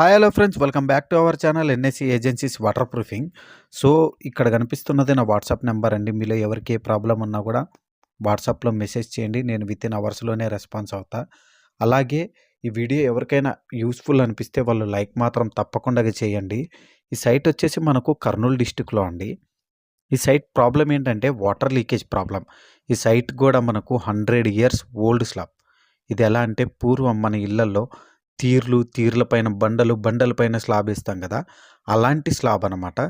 Hi hello friends welcome back to our channel NSC agencies waterproofing so ఇక్కడ కనిపిస్తున్నది నా WhatsApp number అండి. మీలో ఎవరికి ఏ ప్రాబ్లం ఉన్నా కూడా వాట్సాప్లో మెసేజ్ చేయండి. నేను విత్ ఇన్ అవర్స్లోనే రెస్పాన్స్ అవుతా. అలాగే ఈ వీడియో ఎవరికైనా యూస్ఫుల్ అనిపిస్తే వాళ్ళు లైక్ మాత్రం తప్పకుండా చేయండి. ఈ సైట్ వచ్చేసి మనకు కర్నూలు డిస్టిక్లో అండి. ఈ సైట్ ప్రాబ్లం ఏంటంటే వాటర్ లీకేజ్ ప్రాబ్లం ఈ సైట్ కూడా మనకు హండ్రెడ్ ఇయర్స్ ఓల్డ్ స్లాబ్ ఇది ఎలా అంటే పూర్వం మన ఇళ్ళలో తీర్లు తీర్లపైన బండలు బండల పైన స్లాబ్ వేస్తాం కదా అలాంటి స్లాబ్ అనమాట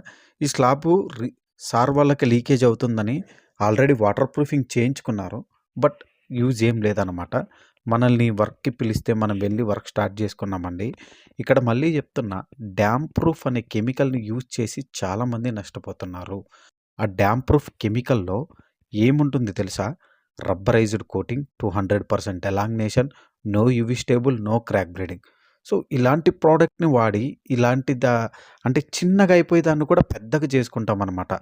ఈ స్లాబు రి- సార్ వాళ్ళకి లీకేజ్ అవుతుందని ఆల్రెడీ వాటర్ ప్రూఫింగ్ చేయించుకున్నారు బట్ యూజ్ ఏం లేదనమాట మనల్ని వర్క్కి పిలిస్తే మనం వెళ్ళి వర్క్ స్టార్ట్ చేసుకున్నామండి. ఇక్కడ మళ్ళీ చెప్తున్నా డ్యామ్ ప్రూఫ్ అనే కెమికల్ని యూజ్ చేసి చాలామంది నష్టపోతున్నారు. ఆ డ్యామ్ ప్రూఫ్ కెమికల్లో ఏముంటుంది తెలుసా? Rubberised coating two hundred percent elongation no UV stable no crack bridging so ఇలాంటి ప్రోడక్ట్ని వాడి ఇలాంటి దా అంటే చిన్నగా అయిపోయి దాన్ని కూడా పెద్దగా చేసుకుంటాం అనమాట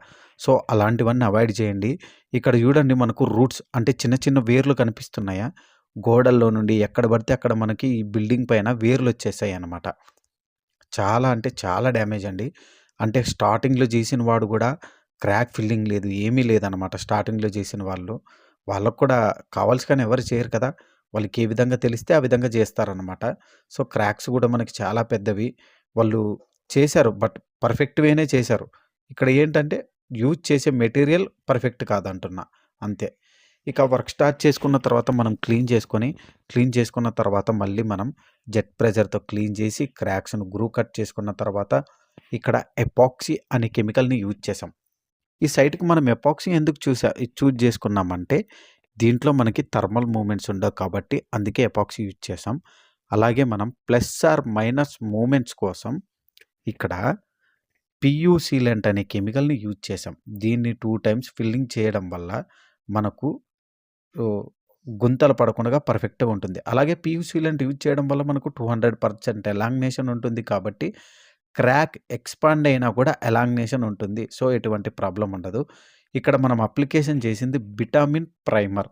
సో అలాంటివన్నీ అవాయిడ్ చేయండి. ఇక్కడ చూడండి మనకు రూట్స్ అంటే చిన్న చిన్న వేర్లు కనిపిస్తున్నాయా? గోడల్లో నుండి ఎక్కడ పడితే అక్కడ మనకి ఈ బిల్డింగ్ పైన వేర్లు వచ్చేసాయి అనమాట చాలా అంటే చాలా డ్యామేజ్ అండి. అంటే స్టార్టింగ్లో చేసిన వాడు కూడా క్రాక్ ఫిల్లింగ్ లేదు ఏమీ లేదనమాట స్టార్టింగ్లో చేసిన వాళ్ళు. వాళ్ళకు కూడా కావాల్సి కానీ ఎవరు చేయరు కదా! వాళ్ళకి ఏ విధంగా తెలిస్తే ఆ విధంగా చేస్తారనమాట సో క్రాక్స్ కూడా మనకి చాలా పెద్దవి. వాళ్ళు చేశారు. బట్ పర్ఫెక్ట్ వేనే చేశారు. ఇక్కడ ఏంటంటే యూజ్ చేసే మెటీరియల్ పర్ఫెక్ట్ కాదంటున్నా. అంతే. ఇక వర్క్ స్టార్ట్ చేసుకున్న తర్వాత మనం క్లీన్ చేసుకొని క్లీన్ చేసుకున్న తర్వాత మళ్ళీ మనం జెట్ ప్రెజర్తో క్లీన్ చేసి క్రాక్స్ను గ్రూ కట్ చేసుకున్న తర్వాత ఇక్కడ ఎపాక్సీ అనే కెమికల్ని యూజ్ చేసాం ఈ సైట్కి మనం ఎపాక్సీ ఎందుకు చూసా చూజ్ చేసుకున్నామంటే దీంట్లో మనకి థర్మల్ మూమెంట్స్ ఉండవు కాబట్టి అందుకే ఎపాక్సీ యూజ్ చేసాం అలాగే మనం ప్లస్ ఆర్ మైనస్ మూమెంట్స్ కోసం ఇక్కడ పియూసీలెంట్ అనే కెమికల్ని యూజ్ చేసాం దీన్ని టూ టైమ్స్ ఫిల్లింగ్ చేయడం వల్ల మనకు గుంతలు పడకుండా పర్ఫెక్ట్గా ఉంటుంది. అలాగే పియూసీలెంట్ యూజ్ చేయడం వల్ల మనకు టూ హండ్రెడ్ పర్సెంట్ ఎలాంగ్నేషన్ ఉంటుంది కాబట్టి క్రాక్ ఎక్స్పాండ్ అయినా కూడా ఎలాంగ్నేషన్ ఉంటుంది. సో ఎటువంటి ప్రాబ్లం ఉండదు. ఇక్కడ మనం అప్లికేషన్ చేసింది విటామిన్ ప్రైమర్.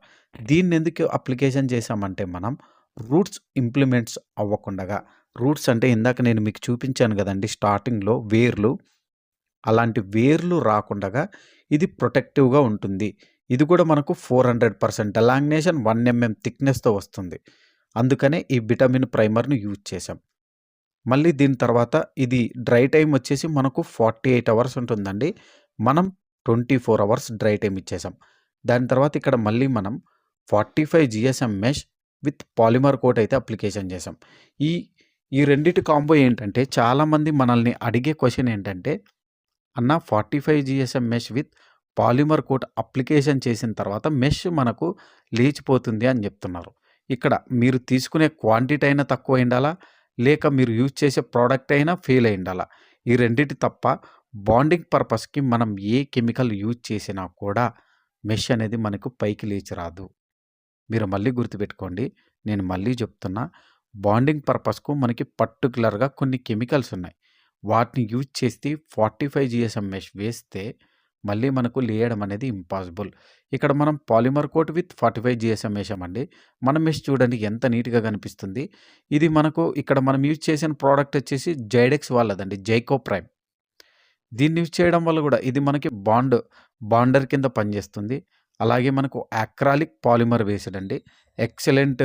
దీన్ని ఎందుకు అప్లికేషన్ చేసామంటే మనం రూట్స్ ఇంప్లిమెంట్స్ అవ్వకుండగా రూట్స్ అంటే ఇందాక నేను మీకు చూపించాను కదండి స్టార్టింగ్లో వేర్లు. అలాంటి వేర్లు రాకుండగా ఇది ప్రొటెక్టివ్గా ఉంటుంది. ఇది కూడా మనకు four hundred percent elongation one mm థిక్నెస్తో వస్తుంది. అందుకనే ఈ విటమిన్ ప్రైమర్ను యూజ్ చేసాం మళ్ళీ దీని తర్వాత ఇది డ్రై టైం వచ్చేసి మనకు ఫార్టీ ఎయిట్ అవర్స్ ఉంటుందండి. మనం twenty four hours dry time ఇచ్చేసాం. దాని తర్వాత ఇక్కడ మళ్ళీ మనం forty five GSM mesh with polymer coat అయితే అప్లికేషన్ చేసాం. ఈ ఈ రెండిటి కాంబో ఏంటంటే చాలామంది మనల్ని అడిగే క్వశ్చన్ ఏంటంటే అన్న forty five GSM mesh with polymer coat application చేసిన తర్వాత మెష్ మనకు లేచిపోతుంది అని చెప్తున్నారు. ఇక్కడ మీరు తీసుకునే క్వాంటిటీ అయినా తక్కువ ఉండాలా లేక మీరు యూజ్ చేసే ప్రోడక్ట్ అయినా ఫెయిల్ అయి ఉండాలా ఈ రెండిటి తప్ప బాండింగ్ పర్పస్కి మనం ఏ కెమికల్ యూజ్ చేసినా కూడా మెష్ అనేది మనకు పైకి లేచి రాదు. మీరు మళ్ళీ గుర్తుపెట్టుకోండి నేను మళ్ళీ చెప్తున్నా బాండింగ్ పర్పస్కు మనకి పర్టికులర్గా కొన్ని కెమికల్స్ ఉన్నాయి. వాటిని యూజ్ చేసి ఫార్టీ ఫైవ్ జిఎస్ఎం మెష్ వేస్తే మళ్ళీ మనకు లేయడం అనేది ఇంపాసిబుల్. ఇక్కడ మనం polymer coat with forty five GSM వేసామండి మన మెష్ చూడండి ఎంత నీట్గా కనిపిస్తుంది. ఇది మనకు ఇక్కడ మనం యూజ్ చేసిన ప్రోడక్ట్ వచ్చేసి జైడెక్స్ వాళ్ళదండి జైకో ప్రైమ్. దీన్ని యూజ్ చేయడం వల్ల కూడా ఇది మనకి బాండ్ బాండర్ కింద పనిచేస్తుంది. అలాగే మనకు అక్రాలిక్ పాలిమర్ బేస్డ్ అండి ఎక్సలెంట్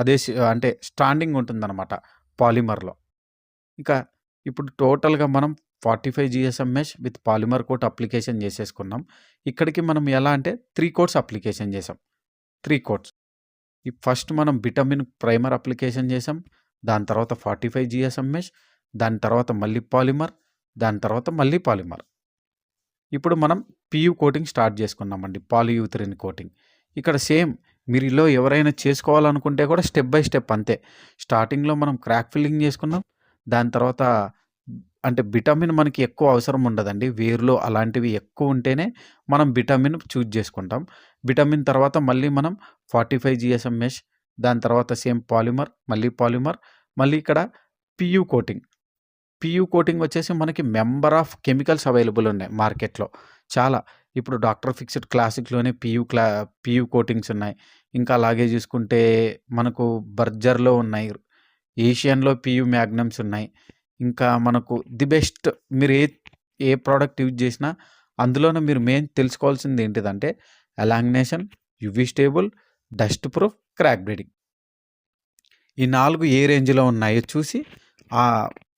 అదే అంటే స్టాండింగ్ ఉంటుందన్నమాట పాలిమర్లో. ఇంకా ఇప్పుడు టోటల్గా మనం forty five GSM mesh with polymer coat application చేసేసుకున్నాం. ఇక్కడికి మనం ఎలా అంటే త్రీ కోట్స్ అప్లికేషన్ చేసాం. Three coats. ఈ ఫస్ట్ మనం విటమిన్ ప్రైమర్ అప్లికేషన్ చేసాం. దాని తర్వాత ఫార్టీ ఫైవ్ జిఎస్ఎం మెష్ దాని తర్వాత మళ్ళీ పాలిమర్ దాని తర్వాత మళ్ళీ పాలిమర్. ఇప్పుడు మనం పియూ కోటింగ్ స్టార్ట్ చేసుకున్నామండి పాలియూథరిన్ కోటింగ్. ఇక్కడ సేమ్ మీరు ఇలా ఎవరైనా చేసుకోవాలనుకుంటే కూడా స్టెప్ బై స్టెప్ అంతే. స్టార్టింగ్లో మనం క్రాక్ ఫిల్లింగ్ చేసుకున్నాం. దాని తర్వాత అంటే విటమిన్ మనకి ఎక్కువ అవసరం ఉండదండి. వేర్లో అలాంటివి ఎక్కువ ఉంటేనే మనం విటమిన్ చూజ్ చేసుకుంటాం. విటమిన్ తర్వాత మళ్ళీ మనం ఫార్టీ ఫైవ్ జిఎస్ఎం మెష్ దాని తర్వాత సేమ్ పాలిమర్ మళ్ళీ పాలిమర్ మళ్ళీ ఇక్కడ పియూ కోటింగ్. పియూ కోటింగ్ వచ్చేసి మనకి మెంబర్ ఆఫ్ కెమికల్స్ అవైలబుల్ ఉన్నాయి మార్కెట్లో చాలా. ఇప్పుడు డాక్టర్ ఫిక్స్డ్ క్లాసిక్లోనే పియూ క్లా పియూ కోటింగ్స్ ఉన్నాయి. ఇంకా అలాగే చూసుకుంటే మనకు బర్జర్లో ఉన్నాయి. ఏషియన్‌లో పియూ మ్యాగ్నమ్స్ ఉన్నాయి. ఇంకా మనకు ది బెస్ట్ మీరు ఏ ఏ ప్రోడక్ట్ యూజ్ చేసినా అందులోనే మీరు మెయిన్ తెలుసుకోవాల్సింది ఏంటిదంటే elongation, UV stable, dust proof, crack bridging. ఈ నాలుగు ఏ రేంజ్‌లో ఉన్నాయో చూసి ఆ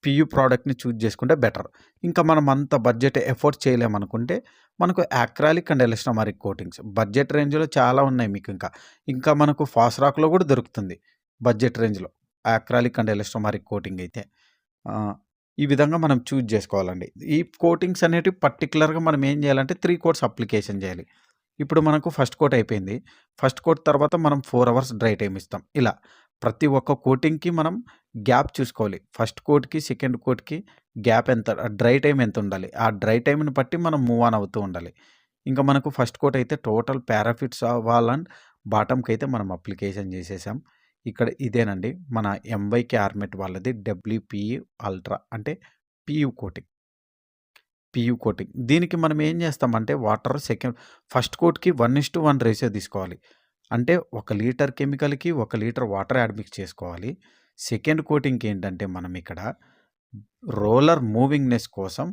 పియూ ప్రోడక్ట్ని చూజ్ చేసుకుంటే బెటర్. ఇంకా మనం అంత బడ్జెట్ ఎఫోర్డ్ చేయలేమనుకుంటే మనకు acrylic and elastomeric coatings budget రేంజ్‌లో చాలా ఉన్నాయి మీకు ఇంకా. ఇంకా మనకు ఫాస్ట్ రాక్లో కూడా దొరుకుతుంది బడ్జెట్ రేంజ్‌లో. యాక్రాలిక్ అండ్ ఎలస్టోమరిక్ కోటింగ్ అయితే. ఈ విధంగా మనం చూజ్ చేసుకోవాలండి. ఈ కోటింగ్స్ అనేటివి పర్టిక్యులర్‌గా మనం ఏం చేయాలంటే త్రీ కోట్స్ అప్లికేషన్ చేయాలి. ఇప్పుడు మనకు ఫస్ట్ కోట్ అయిపోయింది. ఫస్ట్ కోట్ తర్వాత మనం ఫోర్ అవర్స్ డ్రై టైమ్ ఇస్తాం. ఇలా ప్రతి ఒక్క కోటింగ్‌కి మనం గ్యాప్ చూసుకోవాలి. ఫస్ట్ కోట్‌కి, సెకండ్ కోట్‌కి గ్యాప్ ఎంత డ్రై టైం ఎంత ఉండాలి. ఆ డ్రై టైంని బట్టి మనం మూవ్ ఆన్ అవుతూ ఉండాలి. ఇంకా మనకు ఫస్ట్ కోట్ అయితే టోటల్ పారాఫిట్స్ వాల్ అండ్ అయితే మనం అప్లికేషన్ చేసేసాం. ఇక్కడ ఇదేనండి మన ఎంవైకే ఆర్మెట్ వాళ్ళది డబ్ల్యూపీఈ అల్ట్రా అంటే పియు కోటింగ్. PU coating. దీనికి మనం ఏం చేస్తామంటే వాటర్ సెకండ్ ఫస్ట్ కోట్‌కి 1:1 రేషియో తీసుకోవాలి. అంటే ఒక లీటర్ కెమికల్‌కి ఒక లీటర్ వాటర్ యాడ్ మిక్స్ చేసుకోవాలి. సెకండ్ కోటింగ్‌కి ఏంటంటే మనం ఇక్కడ రోలర్ మూవింగ్‌నెస్ కోసం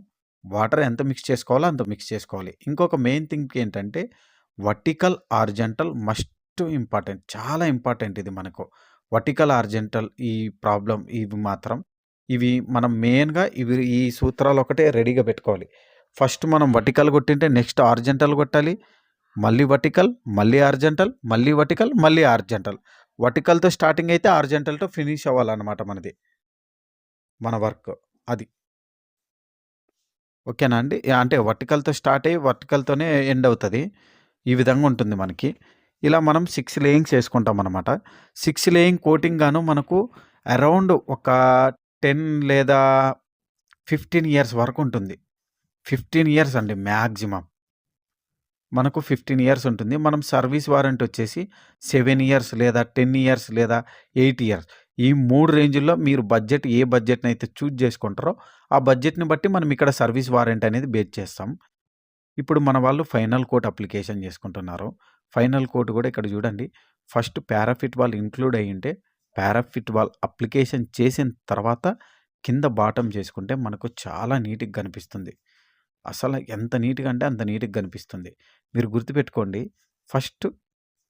వాటర్ ఎంత మిక్స్ చేసుకోవాలో అంత మిక్స్ చేసుకోవాలి. ఇంకొక మెయిన్ థింగ్ ఏంటంటే వర్టికల్, ఆర్జెంటల్ మస్ట్ ఇంపార్టెంట్. చాలా ఇంపార్టెంట్ ఇది మనకు. వర్టికల్, ఆర్జెంటల్ ఈ ప్రాబ్లం ఇవి మాత్రం ఇవి మనం మెయిన్‌గా ఇవి ఈ సూత్రాలు ఒకటే రెడీగా పెట్టుకోవాలి. ఫస్ట్ మనం వర్టికల్ కొట్టింటే నెక్స్ట్ ఆర్జెంటల్ కొట్టాలి. మళ్ళీ వర్టికల్, మళ్ళీ ఆర్జెంటల్ మళ్ళీ వర్టికల్, మళ్ళీ ఆర్జెంటల్ వర్టికల్‌తో స్టార్టింగ్ అయితే ఆర్జెంటల్తో ఫినిష్ అవ్వాలన్నమాట మనది. మన వర్క్ అది. ఓకేనా అండి. అంటే వర్టికల్‌తో స్టార్ట్ అయ్యి వర్టికల్‌తోనే ఎండ్ అవుతుంది ఈ విధంగా ఉంటుంది మనకి. ఇలా మనం 6 లేయింగ్స్ చేసుకుంటామన్నమాట. 6 లేయింగ్ కోటింగ్ గాను మనకు అరౌండ్ ఒక 10 లేదా 15 ఇయర్స్ వరకు ఉంటుంది. 15 ఇయర్స్ అండి మ్యాక్సిమం మనకు 15 ఇయర్స్ ఉంటుంది. మనం సర్వీస్ వారంటీ వచ్చేసి సెవెన్ ఇయర్స్ లేదా 10 ఇయర్స్ లేదా ఎయిట్ ఇయర్స్. ఈ మూడు రేంజ్లో మీరు బడ్జెట్ ఏ బడ్జెట్‌నైతే చూజ్ చేసుకుంటారో ఆ బడ్జెట్‌ని బట్టి మనం ఇక్కడ సర్వీస్ వారంటీ అనేది బేస్ చేస్తాం. ఇప్పుడు మన వాళ్ళు ఫైనల్ కోట్ అప్లికేషన్ చేసుకుంటున్నారు. ఫైనల్ కోట్ కూడా ఇక్కడ చూడండి. ఫస్ట్ పారాఫిట్ వాల్ ఇంక్లూడ్ అయ్యుంటే పారాఫిట్ వాల్ అప్లికేషన్ చేసిన తర్వాత కింద బాటం చేసుకుంటే మనకు చాలా నీట్‌గా కనిపిస్తుంది. అసలు ఎంత నీట్‌గా అంటే అంత నీట్‌గా కనిపిస్తుంది. మీరు గుర్తుపెట్టుకోండి. ఫస్ట్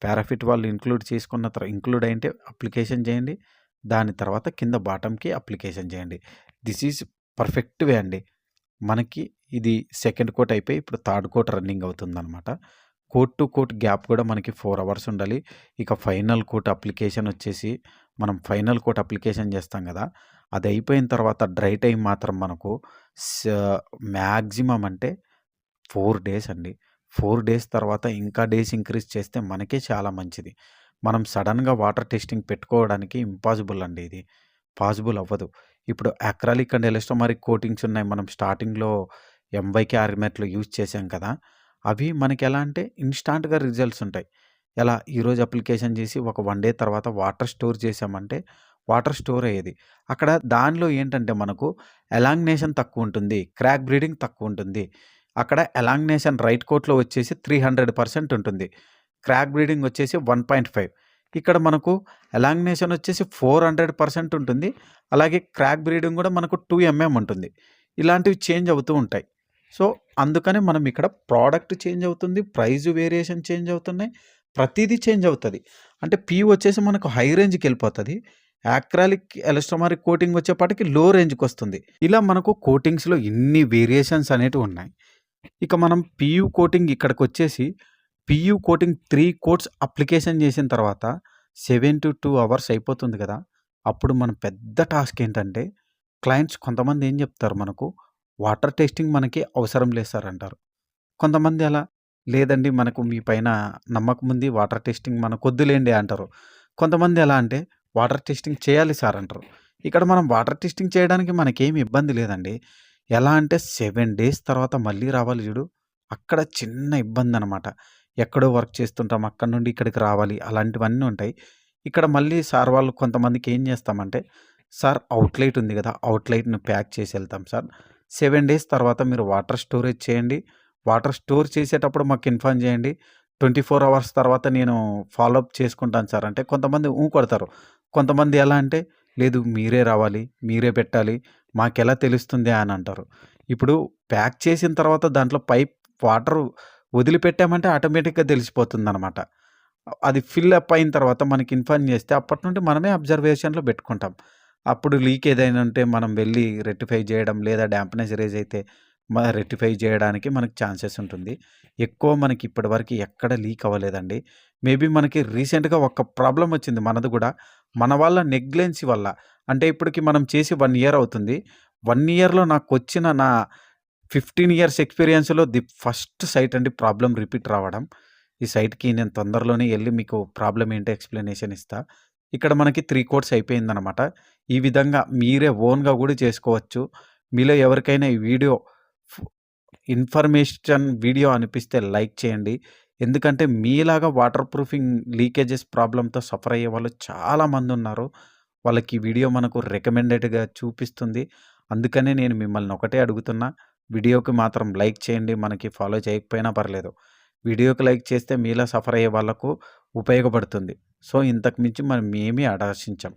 పారాఫిట్ వాల్ ఇంక్లూడ్ చేసుకున్న తర్వాత ఇంక్లూడ్ అయ్యుంటే అప్లికేషన్ చేయండి. దాని తర్వాత కింద బాటంకి అప్లికేషన్ చేయండి. దిస్ ఈజ్ పర్ఫెక్ట్ వే అండి. మనకి ఇది సెకండ్ కోట్ అయిపోయి ఇప్పుడు థర్డ్ కోట్ రన్నింగ్ అవుతుందన్నమాట. కోర్ట్ టు కోర్ట్ గ్యాప్ కూడా మనకి ఫోర్ అవర్స్ ఉండాలి. ఇక ఫైనల్ కోర్ట్ అప్లికేషన్ వచ్చేసి మనం ఫైనల్ కోర్ట్ అప్లికేషన్ చేస్తాం కదా! అది అయిపోయిన తర్వాత డ్రై టైం మాత్రం మనకు స అంటే ఫోర్ డేస్ అండి. ఫోర్ డేస్ తర్వాత ఇంకా డేస్ ఇంక్రీజ్ చేస్తే మనకే చాలా మంచిది. మనం సడన్గా వాటర్ టెస్టింగ్ పెట్టుకోవడానికి ఇంపాసిబుల్ అండి ఇది. పాసిబుల్ అవ్వదు. ఇప్పుడు అక్రాలిక్ అండ్ ఎలాస్టోమరిక్ కోటింగ్స్ ఉన్నాయి. మనం స్టార్టింగ్‌లో ఎంవైకే ఆర్మెట్‌లో యూజ్ చేసాం కదా! అవి మనకి ఎలా అంటే ఇన్‌స్టాంట్‌గా రిజల్ట్స్ ఉంటాయి. ఎలా ఈరోజు అప్లికేషన్ చేసి ఒక వన్ డే తర్వాత వాటర్ స్టోర్ చేసామంటే వాటర్ స్టోర్ అయ్యేది. అక్కడ దానిలో ఏంటంటే మనకు ఎలాంగ్నేషన్ తక్కువ ఉంటుంది. క్రాక్ బ్రీడింగ్ తక్కువ ఉంటుంది. అక్కడ ఎలాంగ్నేషన్ రైట్ కోట్‌లో వచ్చేసి 300% ఉంటుంది. క్రాక్ బ్రీడింగ్ వచ్చేసి 1.5 ఇక్కడ మనకు ఎలాంగ్నేషన్ వచ్చేసి 400% ఉంటుంది. అలాగే క్రాక్ బ్రీడింగ్ కూడా మనకు టూ ఎంఎం ఉంటుంది. ఇలాంటివి చేంజ్ అవుతూ ఉంటాయి. సో, అందుకని మనం ఇక్కడ ప్రోడక్ట్ చేంజ్ అవుతుంది. ప్రైజ్ వేరియేషన్ చేంజ్ అవుతున్నాయి. ప్రతిదీ చేంజ్ అవుతుంది అంటే పి వచ్చేసి మనకు హై రేంజ్కి వెళ్ళిపోతుంది యాక్రాలిక్ ఎలస్ట్రమారిక్ కోటింగ్ వచ్చేపాటికి లో రేంజ్కి వస్తుంది ఇలా మనకు కోటింగ్స్‌లో ఇన్ని వేరియేషన్స్ అనేటివి ఉన్నాయి. ఇక మనం పియు కోటింగ్ ఇక్కడికి వచ్చేసి PU coating three coats application చేసిన తర్వాత 7-2 అవర్స్ అయిపోతుంది కదా! అప్పుడు మన పెద్ద టాస్క్ ఏంటంటే క్లయింట్స్ కొంతమంది ఏం చెప్తారు మనకు వాటర్ టెస్టింగ్ మనకి అవసరం లేదు సార్ అంటారు. కొంతమంది అలా లేదండి మనకు మీ పైన నమ్మకం ఉంది. వాటర్ టెస్టింగ్ మనకొద్దులేండి అంటారు. కొంతమంది ఎలా అంటే వాటర్ టెస్టింగ్ చేయాలి సార్ అంటారు. ఇక్కడ మనం వాటర్ టెస్టింగ్ చేయడానికి మనకేమి ఇబ్బంది లేదండి. ఎలా అంటే సెవెన్ డేస్ తర్వాత మళ్ళీ రావాలి చూడు. అక్కడ చిన్న ఇబ్బంది అనమాట ఎక్కడో వర్క్ చేస్తుంటాం. అక్కడ నుండి ఇక్కడికి రావాలి. అలాంటివన్నీ ఉంటాయి. ఇక్కడ మళ్ళీ సార్ వాళ్ళు కొంతమందికి ఏం చేస్తామంటే సార్ అవుట్లైట్ ఉంది కదా! అవుట్లైట్ను ప్యాక్ చేసి వెళ్తాం సార్. సెవెన్ డేస్ తర్వాత మీరు వాటర్ స్టోరేజ్ చేయండి. వాటర్ స్టోర్ చేసేటప్పుడు మాకు ఇన్ఫార్మ్ చేయండి. 24 అవర్స్ తర్వాత నేను ఫాలోఅప్ చేసుకుంటాను సార్ అంటే కొంతమంది ఊ కొడతారు. కొంతమంది ఎలా అంటే లేదు మీరే రావాలి, మీరే పెట్టాలి, మాకెలా తెలుస్తుంది అని అంటారు. ఇప్పుడు ప్యాక్ చేసిన తర్వాత దాంట్లో పైప్ వాటర్ వదిలిపెట్టామంటే ఆటోమేటిక్‌గా తెలిసిపోతుందనమాట. అది ఫిల్ అప్ అయిన తర్వాత మనకి ఇన్ఫార్మ్ చేస్తే అప్పటి నుండి మనమే అబ్జర్వేషన్‌లో పెట్టుకుంటాం. అప్పుడు లీక్ ఏదైనా ఉంటే మనం వెళ్ళి రెక్టిఫై చేయడం లేదా డ్యాంప్నెస్ రేజ్ అయితే రెక్టిఫై చేయడానికి మనకు ఛాన్సెస్ ఉంటుంది. ఎక్కువ మనకి ఇప్పటివరకు ఎక్కడ లీక్ అవ్వలేదండి. మేబీ మనకి రీసెంట్‌గా ఒక ప్రాబ్లం వచ్చింది మనది కూడా మన వాళ్ళ నెగ్లెన్సీ వల్ల. అంటే ఇప్పటికి మనం చేసి వన్ ఇయర్ అవుతుంది. వన్ ఇయర్‌లో నాకు వచ్చిన నా 15 ఇయర్స్ ఎక్స్‌పీరియన్స్‌లో ది ఫస్ట్ సైట్ అండి ప్రాబ్లం రిపీట్ రావడం. ఈ సైట్‌కి నేను తొందరలోనే వెళ్ళి మీకు ప్రాబ్లమ్ ఏంటో ఎక్స్‌ప్లనేషన్ ఇస్తాను ఇక్కడ మనకి త్రీ కోట్స్ అయిపోయిందనమాట. ఈ విధంగా మీరే ఓన్‌గా కూడా చేసుకోవచ్చు. మీలో ఎవరికైనా ఈ వీడియో ఇన్ఫర్మేషన్ వీడియో అనిపిస్తే లైక్ చేయండి. ఎందుకంటే మీలాగా వాటర్ ప్రూఫింగ్ లీకేజెస్ ప్రాబ్లంతో సఫర్ అయ్యే వాళ్ళు చాలామందున్నారు. వాళ్ళకి ఈ వీడియో మనకు రికమెండెడ్‌గా చూపిస్తుంది. అందుకనే నేను మిమ్మల్ని ఒకటే అడుగుతున్నా. వీడియోకి మాత్రం లైక్ చేయండి. మనకి ఫాలో చేయకపోయినా పర్లేదు. వీడియోకి లైక్ చేస్తే మీలా సఫర్ అయ్యే వాళ్ళకు ఉపయోగపడుతుంది. సో, ఇంతకు మించి మనం ఏమీ ఆదర్శించాం